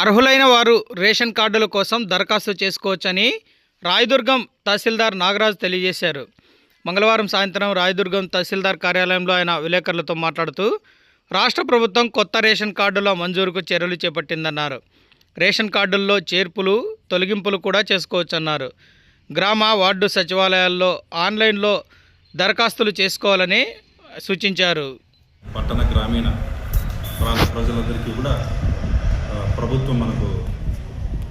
అర్హులైన వారు రేషన్ కార్డుల కోసం దరఖాస్తు చేసుకోవచ్చని రాయదుర్గం తహసీల్దార్ నాగరాజు తెలియజేశారు. మంగళవారం సాయంత్రం రాయదుర్గం తహసీల్దార్ కార్యాలయంలో ఆయన విలేకరులతో మాట్లాడుతూ రాష్ట్ర ప్రభుత్వం కొత్త రేషన్ కార్డుల మంజూరుకు చర్యలు చేపట్టిందన్నారు. రేషన్ కార్డుల్లో చేర్పులు తొలగింపులు కూడా చేసుకోవచ్చన్నారు. గ్రామ వార్డు సచివాలయాల్లో ఆన్లైన్లో దరఖాస్తులు చేసుకోవాలని సూచించారు. పట్టణ గ్రామీణ ప్రాంత ప్రజలందరికీ కూడా ప్రభుత్వం మనకు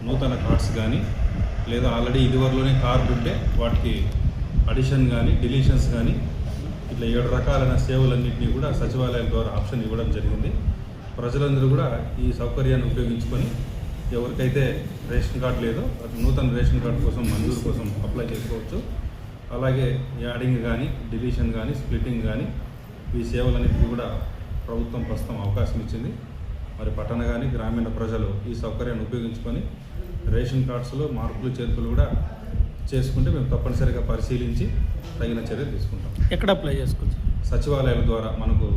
నూతన కార్డ్స్ కానీ లేదా ఆల్రెడీ ఇదివరలోనే కార్డు ఉంటే వాటికి అడిషన్ కానీ డిలీషన్స్ కానీ ఇట్లా ఏడు రకాలైన సేవలన్నింటినీ కూడా సచివాలయాల ద్వారా ఆప్షన్ ఇవ్వడం జరిగింది. ప్రజలందరూ కూడా ఈ సౌకర్యాన్ని ఉపయోగించుకొని ఎవరికైతే రేషన్ కార్డు లేదో అది నూతన రేషన్ కార్డు కోసం మంజూరు కోసం అప్లై చేసుకోవచ్చు. అలాగే యాడింగ్ కానీ డిలీషన్ కానీ స్ప్లిట్టింగ్ కానీ ఈ సేవలన్నింటినీ కూడా ప్రభుత్వం ప్రస్తుతం అవకాశం ఇచ్చింది. మరి పట్టణ కానీ గ్రామీణ ప్రజలు ఈ సౌకర్యాన్ని ఉపయోగించుకొని రేషన్ కార్డ్స్లో మార్పులు చేర్పులు కూడా చేసుకుంటే మేము తప్పనిసరిగా పరిశీలించి తగిన చర్యలు తీసుకుంటాం. ఎక్కడ అప్లై చేసుకోవచ్చు సచివాలయాల ద్వారా మనకు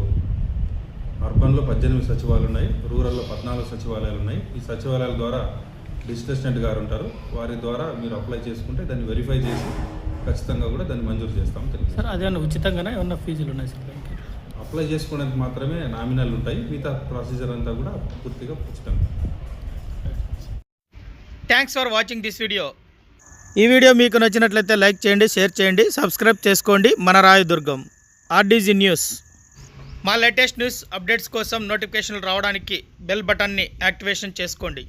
అర్బన్లో పద్దెనిమిది సచివాలయాలు ఉన్నాయి రూరల్లో పద్నాలుగు సచివాలయాలు ఉన్నాయి. ఈ సచివాలయాల ద్వారా డిజిటల్ అసిస్టెంట్ గారు ఉంటారు. వారి ద్వారా మీరు అప్లై చేసుకుంటే దాన్ని వెరిఫై చేసి ఖచ్చితంగా కూడా దాన్ని మంజూరు చేస్తాం తెలియదు సార్ అదేమన్నా ఉచితంగానే? ఏమన్నా ఫీజులు ఉన్నాయి సార్? అప్లై చేసుకోవడానికి మాత్రమే నామినల్ ఉంటాయి. మిగతా ప్రొసీజర్ అంతా కూడా పూర్తిగా ఉచితంగా thanks for watching this video ఈ వీడియో మీకు నచ్చినట్లయితే లైక్ చేయండి షేర్ చేయండి సబ్స్క్రైబ్ చేసుకోండి. మన రాయదుర్గం ఆర్డీజీ న్యూస్ మా లేటెస్ట్ న్యూస్ అప్డేట్స్ కోసం నోటిఫికేషన్లు రావడానికి బెల్ బటన్ని యాక్టివేషన్ చేసుకోండి.